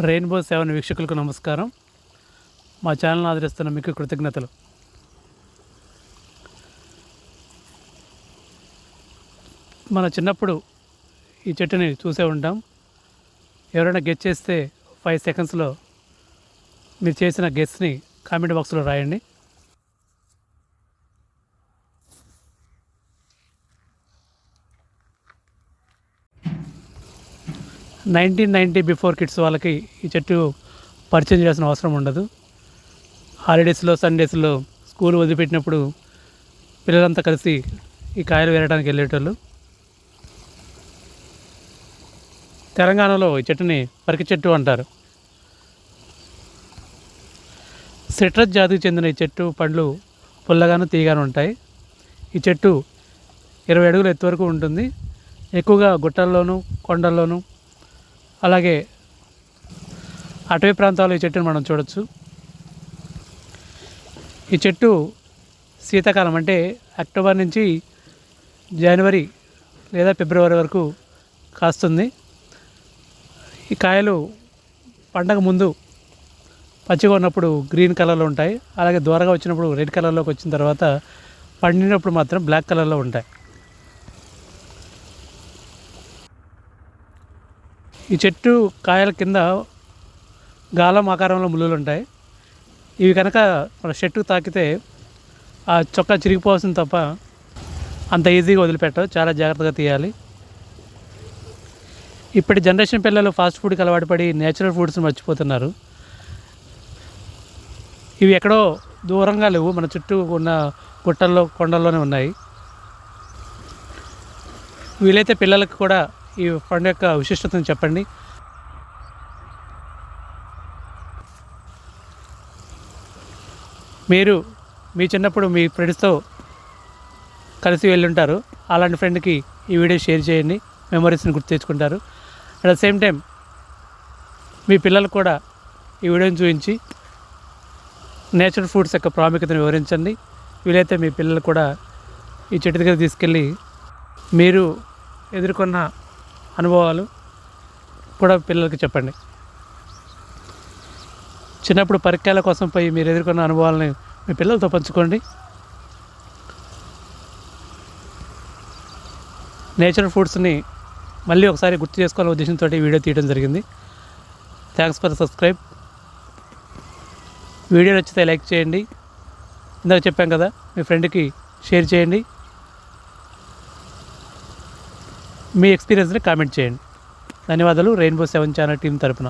Rainbow seven వీక్షకులకు నమస్కారం. మా ఛానల్ ఆదరిస్తున్న మీకు కృతజ్ఞతలు. మన చిన్నప్పుడు ఈ చెట్టుని చూసే ఉంటాం. ఎవరైనా గెస్ చేస్తే ఫైవ్ సెకండ్స్లో మీరు చేసిన గెస్ని కామెంట్ బాక్స్లో రాయండి. నైన్టీన్ నైంటీ బిఫోర్ కిడ్స్ వాళ్ళకి ఈ చెట్టు పరిచయం చేయాల్సిన అవసరం ఉండదు. హాలిడేస్లో సండేస్లో స్కూల్ వదిలిపెట్టినప్పుడు పిల్లలంతా కలిసి ఈ కాయలు వేరడానికి వెళ్ళేటోళ్ళు. తెలంగాణలో ఈ చెట్టుని పరికి చెట్టు అంటారు. సిట్రస్ జాతికి చెందిన ఈ చెట్టు పండ్లు పుల్లగాను తీయగాను ఉంటాయి. ఈ చెట్టు ఇరవై అడుగుల ఎత్తు వరకు ఉంటుంది. ఎక్కువగా గుట్టల్లోనూ కొండల్లోనూ అలాగే అటవీ ప్రాంతాల్లో ఈ చెట్టును మనం చూడొచ్చు. ఈ చెట్టు శీతాకాలం అంటే అక్టోబర్ నుంచి జనవరి లేదా ఫిబ్రవరి వరకు కాస్తుంది. ఈ కాయలు పండగ ముందు పచ్చిగా ఉన్నప్పుడు గ్రీన్ కలర్లో ఉంటాయి. అలాగే దూరగా వచ్చినప్పుడు రెడ్ కలర్లోకి వచ్చిన తర్వాత పండినప్పుడు మాత్రం బ్లాక్ కలర్లో ఉంటాయి. ఈ చెట్టు కాయల కింద గాలం ఆకారంలో ముళ్ళులు ఉంటాయి ఇవి కనుక మన చెట్టుకు తాకితే ఆ చొక్కా చిరిగిపోవాల్సింది తప్ప అంత ఈజీగా వదిలిపెట్టవు చాలా జాగ్రత్తగా తీయాలి. ఇప్పటి జనరేషన్ పిల్లలు ఫాస్ట్ ఫుడ్కి అలవాటు పడి నేచురల్ ఫుడ్స్ని మర్చిపోతున్నారు. ఇవి ఎక్కడో దూరంగా లేవు. మన చుట్టూ ఉన్న గుట్టల్లో కొండల్లోనే ఉన్నాయి. వీలైతే పిల్లలకు కూడా ఈ పండు యొక్క విశిష్టతను చెప్పండి. మీరు మీ చిన్నప్పుడు మీ ఫ్రెండ్స్తో కలిసి వెళ్ళుంటారు. అలాంటి ఫ్రెండ్కి ఈ వీడియో షేర్ చేయండి. మెమరీస్ని గుర్తు తెచ్చుకుంటారు. అట్ ద సేమ్ టైం మీ పిల్లలు కూడా ఈ వీడియోని చూపించి నేచురల్ ఫుడ్స్ యొక్క ప్రాముఖ్యతను వివరించండి. వీలైతే మీ పిల్లలు కూడా ఈ చెట్టు దగ్గర తీసుకెళ్ళి మీరు ఎదుర్కొన్న అనుభవాలు కూడా పిల్లలకి చెప్పండి. చిన్నప్పుడు పరిక్కాల కోసం పోయి మీరు ఎదుర్కొన్న అనుభవాలని మీ పిల్లలతో పంచుకోండి. నేచురల్ ఫుడ్స్ని మళ్ళీ ఒకసారి గుర్తు చేసుకోవాలనే ఉద్దేశంతో వీడియో తీయడం జరిగింది. Thanks for subscribe. వీడియో నచ్చితే లైక్ చేయండి. ఇందాక చెప్పాం కదా మీ ఫ్రెండ్కి షేర్ చేయండి. మీ ఎక్స్పీరియన్స్ని కామెంట్ చేయండి. ధన్యవాదాలు. రెయిన్బో సెవెన్ ఛానల్ టీం తరపున.